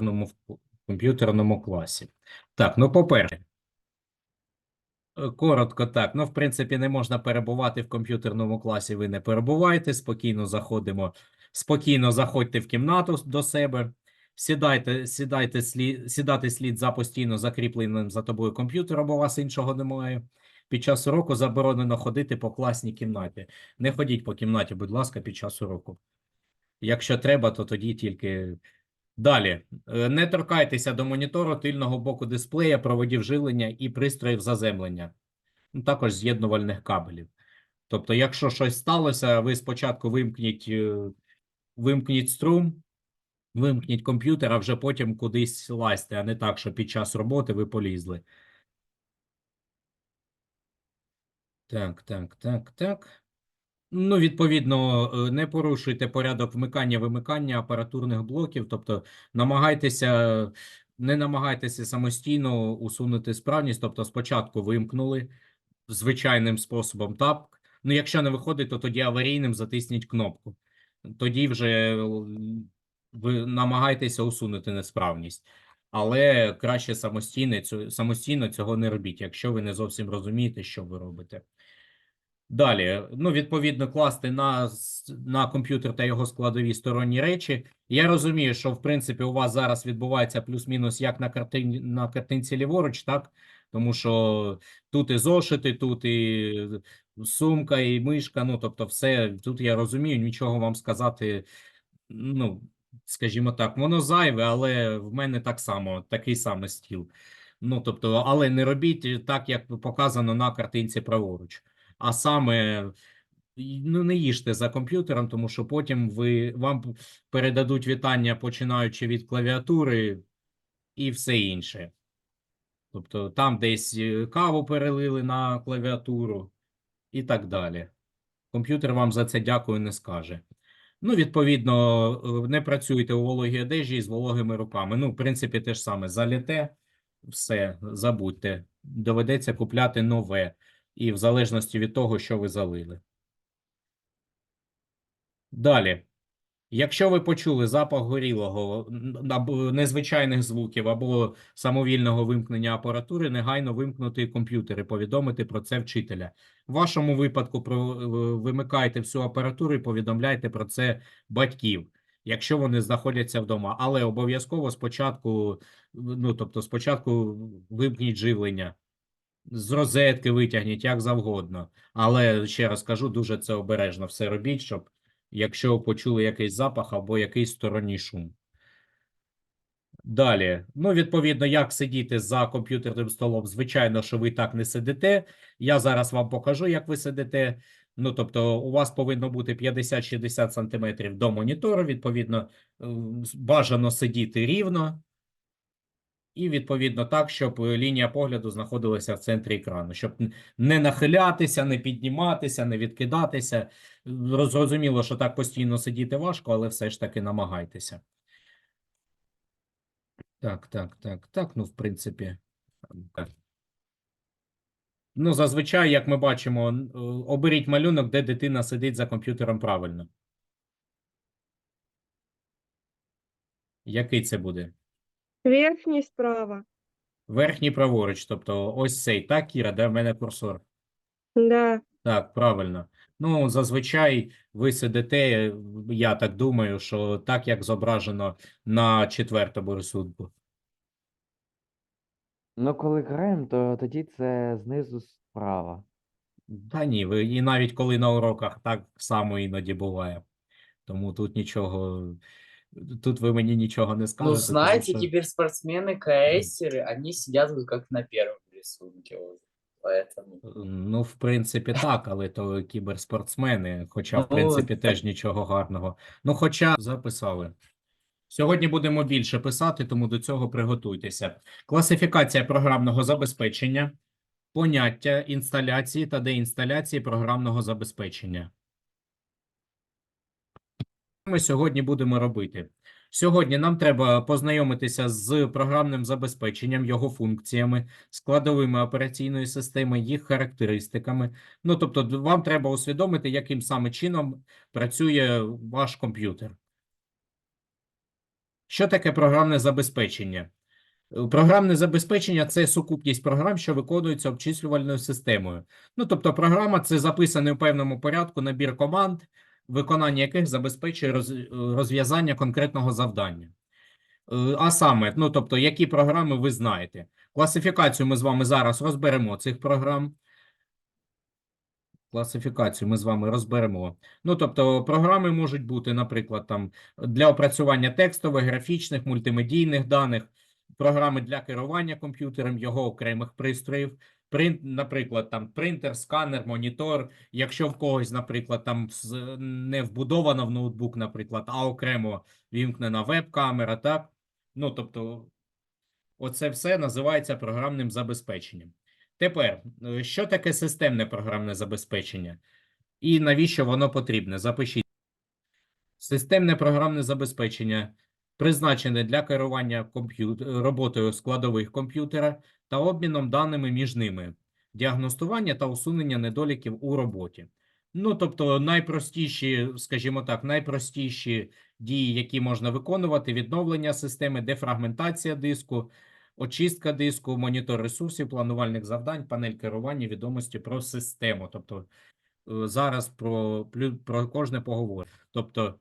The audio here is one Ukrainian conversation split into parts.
комп'ютерному, комп'ютерному класі. Так, ну, по-перше, Е, Коротко так. Ну, в принципі, не можна перебувати в комп'ютерному класі. Ви не перебуваєте. Спокійно заходимо. Спокійно заходьте в кімнату до себе. Сідайте, сідайте слід, сідати слід за постійно закріпленим за тобою комп'ютером, бо у вас іншого немає. Під час уроку заборонено ходити по класній кімнаті. Не ходіть по кімнаті, будь ласка, під час уроку. Якщо треба, то тоді тільки. Далі. Е, Не торкайтеся до монітору тильного боку дисплея, проводів живлення і пристроїв заземлення, ну, також з'єднувальних кабелів. Тобто, якщо щось сталося, ви спочатку вимкніть, е, вимкніть струм, вимкніть комп'ютер, а вже потім кудись лазьте, а не так, що під час роботи ви полізли. Так, так, так, так. Ну, відповідно, е, не порушуйте порядок вмикання-вимикання апаратурних блоків, тобто намагайтеся, не намагайтеся самостійно усунути справність, тобто спочатку вимкнули звичайним способом тап. Ну, якщо не виходить, то тоді аварійним затисніть кнопку. Тоді вже е, ви намагайтеся усунути несправність. Але краще самостійно, самостійно цього не робіть, якщо ви не зовсім розумієте, що ви робите. Далі, ну, відповідно, класти на, на комп'ютер та його складові сторонні речі. Я розумію, що в принципі у вас зараз відбувається плюс-мінус як на картині на картинці ліворуч, так? Тому що тут і зошити, тут і сумка, і мишка. Ну, тобто, все тут я розумію, нічого вам сказати, ну, скажімо так, воно зайве, але в мене так само, такий самий стіл. Ну, тобто, але не робіть так, як показано на картинці праворуч а саме ну, не їжте за комп'ютером, тому що потім ви, вам передадуть вітання, починаючи від клавіатури і все інше. Тобто там десь е, каву перелили на клавіатуру і так далі. Комп'ютер вам за це дякую не скаже. Ну, відповідно, е, не працюйте у вологій одежі з вологими руками. Ну, в принципі, те ж саме заліте, все, забудьте. Доведеться купляти нове і в залежності від того, що ви залили. Далі. Якщо ви почули запах горілого, незвичайних звуків або самовільного вимкнення апаратури, негайно вимкнути комп'ютер і повідомити про це вчителя. В вашому випадку вимикайте всю апаратуру і повідомляйте про це батьків, якщо вони знаходяться вдома. Але обов'язково спочатку, ну тобто, спочатку вимкніть живлення з розетки витягніть як завгодно. Але ще раз кажу, дуже це обережно все робіть, щоб якщо почули якийсь запах або якийсь сторонній шум. Далі, ну, відповідно, як сидіти за комп'ютерним столом, звичайно, що ви так не сидите. Я зараз вам покажу, як ви сидите. Ну, тобто, у вас повинно бути 50-60 сантиметрів до монітору, відповідно, бажано сидіти рівно. І відповідно так, щоб е, лінія погляду знаходилася в центрі екрану, щоб не нахилятися, не підніматися, не відкидатися. Зрозуміло, що так постійно сидіти важко, але все ж таки намагайтеся. Так, так, так, так. Ну, в принципі. Ну, зазвичай, як ми бачимо, е, оберіть малюнок, де дитина сидить за комп'ютером правильно. Який це буде? Верхній справа. Верхній праворуч, тобто ось цей, так, Кіра, де в мене курсор? Да. Так, правильно. Ну, зазвичай ви сидите, я так думаю, що так, як зображено на четвертому рисунку. Ну, коли граємо, то тоді це знизу справа. Та ні, ви і навіть коли на уроках так само іноді буває. Тому тут нічого, тут ви мені нічого не скажете. Ну, тому знаете, що- киберспортсмены, КСеры, они сидят вот как на первом рисунке. Вот. Поэтому. Ну, в принципі, так, але то кіберспортсмени, хоча, в Ну, принципі, так. теж нічого гарного. Ну, хоча записали. Сьогодні будемо більше писати, тому до цього приготуйтеся. Класифікація програмного забезпечення, поняття інсталяції та деінсталяції програмного забезпечення. Ми сьогодні будемо робити. Сьогодні нам треба познайомитися з програмним забезпеченням, його функціями, складовими операційної системи, їх характеристиками. Ну, тобто, вам треба усвідомити, яким саме чином працює ваш комп'ютер. Що таке програмне забезпечення? Е, Програмне забезпечення це сукупність програм, що виконуються обчислювальною системою. Ну, тобто, програма це записаний у певному порядку набір команд, виконання яких забезпечує роз- розв'язання конкретного завдання. Е, А саме, ну тобто, які програми ви знаєте. Класифікацію ми з вами зараз розберемо цих програм. Класифікацію ми з вами розберемо. Ну, тобто, програми можуть бути, наприклад, там для опрацювання текстових, графічних, мультимедійних даних, програми для керування комп'ютером, його окремих пристроїв. Принт, наприклад, там принтер, сканер, монітор. Якщо в когось, наприклад, там не вбудовано в ноутбук, наприклад, а окремо вімкнена веб-камера, так? Ну, тобто, оце все називається програмним забезпеченням. Тепер, е, що таке системне програмне забезпечення? І навіщо воно потрібне? Запишіть. Системне програмне забезпечення призначене для керування роботою складових комп'ютера та обміном даними між ними, діагностування та усунення недоліків у роботі. Ну, тобто, найпростіші, скажімо так, найпростіші дії, які можна виконувати: відновлення системи, дефрагментація диску, очистка диску, монітор ресурсів, планувальних завдань, панель керування, відомості про систему. Тобто, е, зараз про, про кожне поговоримо. Тобто,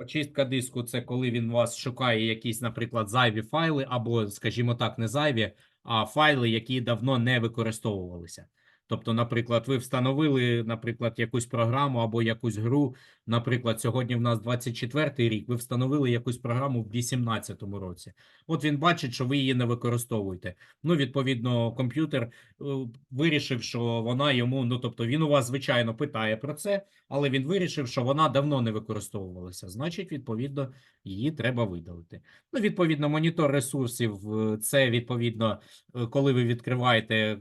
Очистка диску це коли він вас шукає якісь, наприклад, зайві файли, або, скажімо так, не зайві, файли, які давно не використовувалися. Тобто, наприклад, ви встановили, наприклад, якусь програму або якусь гру. Наприклад, сьогодні в нас 24-й рік, ви встановили якусь програму в 18-му році. От він бачить, що ви її не використовуєте. Ну, відповідно, комп'ютер е, вирішив, що вона йому, ну тобто, він у вас, звичайно, питає про це, але він вирішив, що вона давно не використовувалася. Значить, відповідно, її треба видалити. Ну, відповідно, монітор ресурсів е, це відповідно, е, коли ви відкриваєте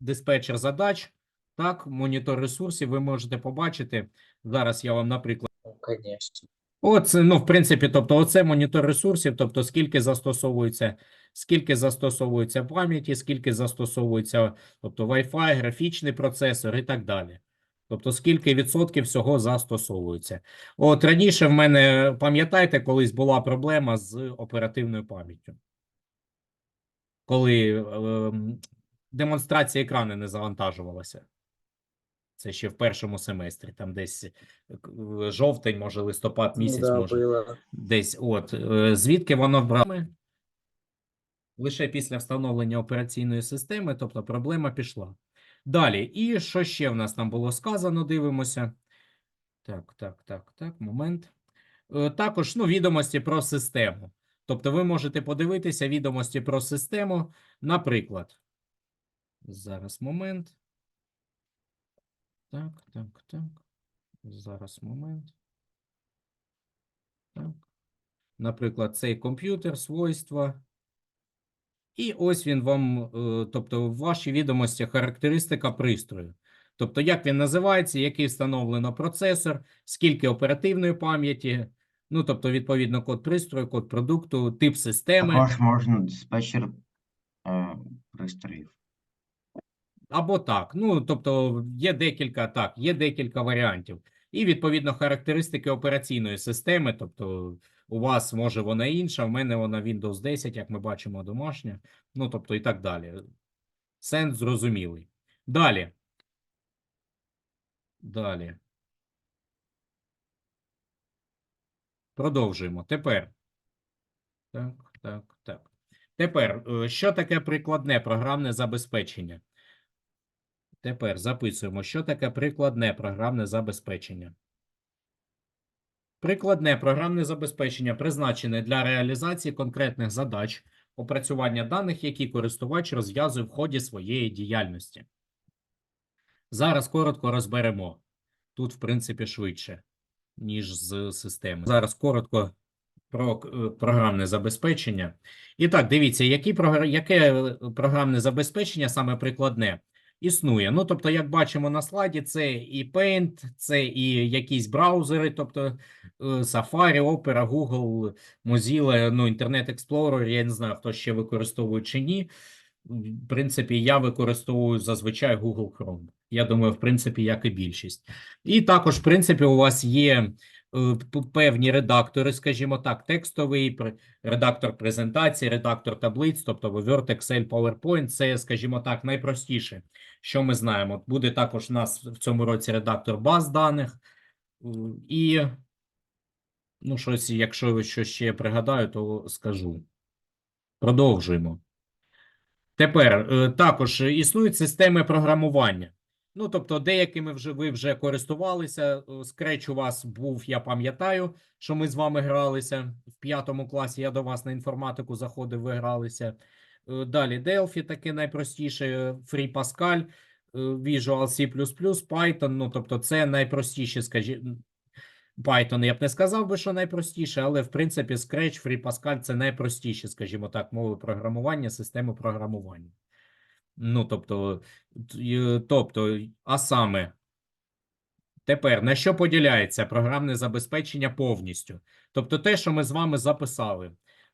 диспетчер задач. Так, монітор ресурсів ви можете побачити. Зараз я вам, наприклад. Ну, конечно. Оце, ну, в принципі, тобто, оце монітор ресурсів, тобто скільки застосовується, скільки застосовується пам'яті, скільки застосовується, тобто Wi-Fi, графічний процесор і так далі. Тобто, скільки відсотків всього застосовується. От раніше в мене, пам'ятаєте, колись була проблема з оперативною пам'яттю. Коли ем, демонстрація екрану не завантажувалася. Це ще в першому семестрі, там десь е, в жовтень, може, листопад Ну місяць, да, може. было. Десь от е, звідки воно брало? Лише після встановлення операційної системи, тобто проблема пішла. Далі, і що ще в нас там було сказано? Дивимося. Так, так, так, так, момент. Е, Також ну, відомості про систему. Тобто ви можете подивитися відомості про систему, наприклад. Зараз момент. Так, так, так. Зараз момент. Так. Наприклад, цей комп'ютер, свойства. І ось він вам, е, тобто в вашій відомості характеристика пристрою. Тобто, як він називається, який встановлено процесор, скільки оперативної пам'яті, ну, тобто, відповідно, код пристрою, код продукту, тип системи. Також можна диспетчер е, пристроїв. Або так. Ну, тобто є декілька так, є декілька варіантів. І відповідно характеристики операційної системи. Тобто, у вас може вона інша, в мене вона Windows 10, як ми бачимо, домашня. Ну, тобто, і так далі. Сенс зрозумілий. Далі. Далі. Продовжуємо. Тепер. Так, так, так. Тепер, е, що таке прикладне програмне забезпечення? Тепер записуємо, що таке прикладне програмне забезпечення. Прикладне програмне забезпечення призначене для реалізації конкретних задач, опрацювання даних, які користувач розв'язує в ході своєї діяльності. Зараз коротко розберемо. Тут, в принципі, швидше, ніж з системи. Зараз коротко про е, програмне забезпечення. І так, дивіться, які яке е, програмне забезпечення саме прикладне існує. Ну, тобто, як бачимо на слайді, це і Paint, це і якісь браузери, тобто е, Safari, Opera, Google, Mozilla, ну, Internet Explorer, я не знаю, хто ще використовує чи ні. В принципі, я використовую зазвичай Google Chrome. Я думаю, в принципі, як і більшість. І також, в принципі, у вас є певні редактори, скажімо так, текстовий, редактор презентації, редактор таблиць, тобто Word, Excel, PowerPoint, це, скажімо так, найпростіше, що ми знаємо. Буде також у нас в цьому році редактор баз даних. е, І, ну, щось, якщо що ще пригадаю, то скажу. Продовжуємо. Тепер е, також існують системи програмування. Ну, тобто, деякими вже ви вже користувалися. Scratch у вас був, я пам'ятаю, що ми з вами гралися в п'ятому класі. Я до вас на інформатику заходив, ви гралися. Е, Далі Delphi, таке найпростіше, е, Free Pascal, е, Visual C++, Python. Ну, тобто, це найпростіше, скажімо. Python я б не сказав би, що найпростіше, але в принципі Scratch, Free Pascal це найпростіші, скажімо так, мови програмування, системи програмування. Ну, тобто, тобто, а саме, тепер на що поділяється програмне забезпечення повністю? Тобто, те, що ми з вами записали,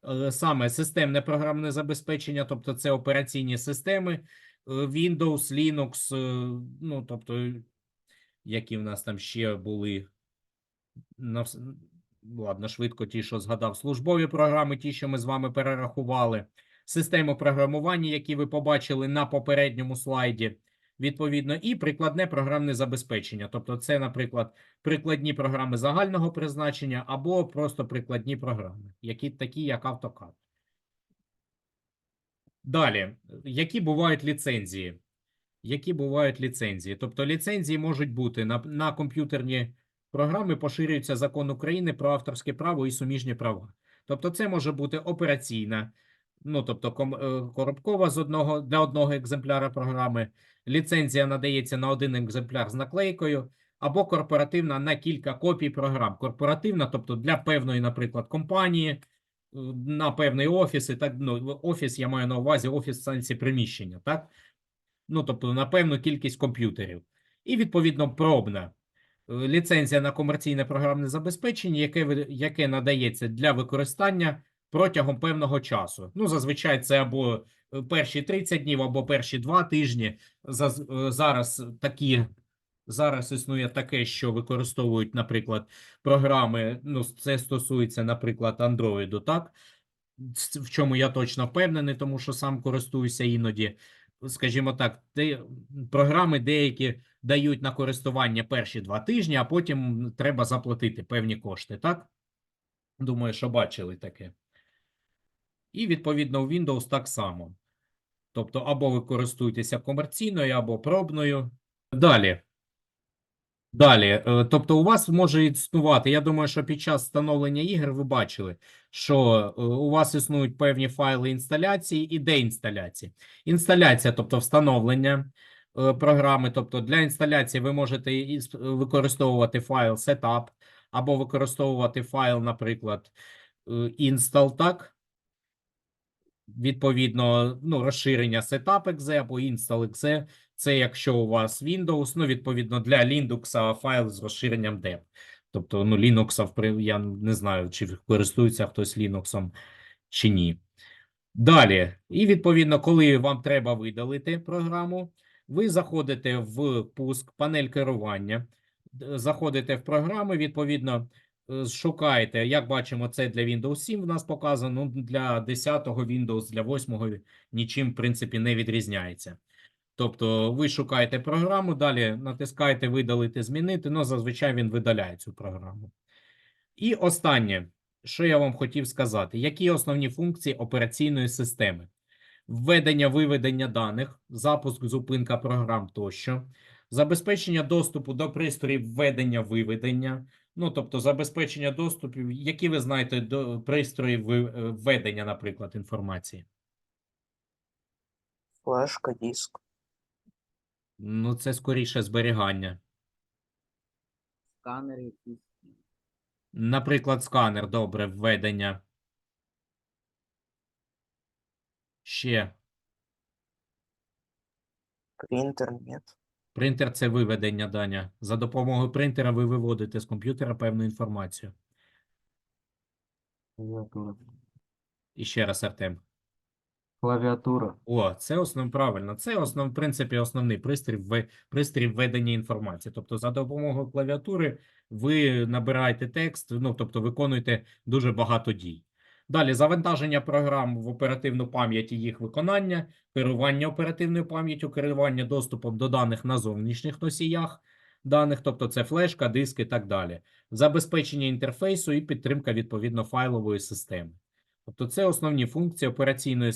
Е, саме системне програмне забезпечення, тобто це операційні системи, е, Windows, Linux, е, ну, тобто, які в нас там ще були. Ладно, швидко ті, що згадав, службові програми, ті, що ми з вами перерахували, системи програмування, які ви побачили на попередньому слайді, відповідно, і прикладне програмне забезпечення. Тобто, це, наприклад, прикладні програми загального призначення або просто прикладні програми, які такі, як AutoCAD. Далі, які бувають ліцензії? Які бувають ліцензії? Тобто ліцензії можуть бути на, на комп'ютерні програми поширюється закон України про авторське право і суміжні права. Тобто, це може бути операційна, ну тобто е, коробкова з одного для одного екземпляра програми. Ліцензія надається на один екземпляр з наклейкою, або корпоративна на кілька копій програм. Корпоративна, тобто для певної, наприклад, компанії, е, на певний офіс, і так ну, офіс я маю на увазі офіс в сенсі приміщення, так? Ну, тобто на певну кількість комп'ютерів. І відповідно пробна е, ліцензія на комерційне програмне забезпечення, яке, яке надається для використання протягом певного часу. Ну, зазвичай це або е, перші 30 днів, або перші 2 тижні. Е, Зараз такі. Зараз існує таке, що використовують, наприклад, програми. Ну, це стосується, наприклад, Android, так? В чому я точно впевнений, тому що сам користуюся іноді. Скажімо так, де, програми деякі дають на користування перші два тижні, а потім треба заплатити певні кошти, так? Думаю, що бачили таке. І відповідно у Windows так само. Тобто, або ви користуєтеся комерційною, або пробною. Далі. Далі, е, тобто у вас може існувати, я думаю, що під час встановлення ігор ви бачили, що е, у вас існують певні файли інсталяції і деінсталяції. Інсталяція, тобто встановлення е, програми, тобто для інсталяції ви можете використовувати файл setup, або використовувати файл, наприклад, install, так? Відповідно, ну, розширення setup.exe або install.exe. Це якщо у вас Windows, ну, відповідно, для Linux файл з розширенням dep. Тобто, ну, Linux, я не знаю, чи користується хтось Linux чи ні. Далі, і відповідно, коли вам треба видалити програму, ви заходите в пуск, панель керування, заходите в програми, відповідно, е, шукаєте, як бачимо, це для Windows 7 в нас показано, ну, для 10-го Windows, для 8-го нічим, в принципі, не відрізняється. Тобто ви шукаєте програму, далі натискаєте видалити, змінити, ну, зазвичай він видаляє цю програму. І останнє, що я вам хотів сказати, які основні функції операційної системи? Введення, виведення даних, запуск, зупинка програм тощо, забезпечення доступу до пристроїв введення, виведення, ну, тобто забезпечення доступів, які ви знаєте до пристроїв е, введення, наприклад, інформації. Флешка, диск. Ну, це скоріше зберігання. Сканер якийсь. Наприклад, сканер, добре, введення. Ще. Принтер, нет. Принтер це виведення, Даня. За допомогою принтера ви виводите з комп'ютера певну інформацію. І ще раз, Артем. Клавіатура. О, це основ правильно. Це основ, в принципі, основний пристрій в пристрій введення інформації. Тобто, за допомогою клавіатури ви набираєте текст, ну тобто виконуєте дуже багато дій. Далі завантаження програм в оперативну пам'ять і їх виконання, керування оперативною пам'яттю, керування доступом до даних на зовнішніх носіях даних, тобто це флешка, диск і так далі, забезпечення інтерфейсу і підтримка відповідно файлової системи. Тобто це основні функції операційної системи.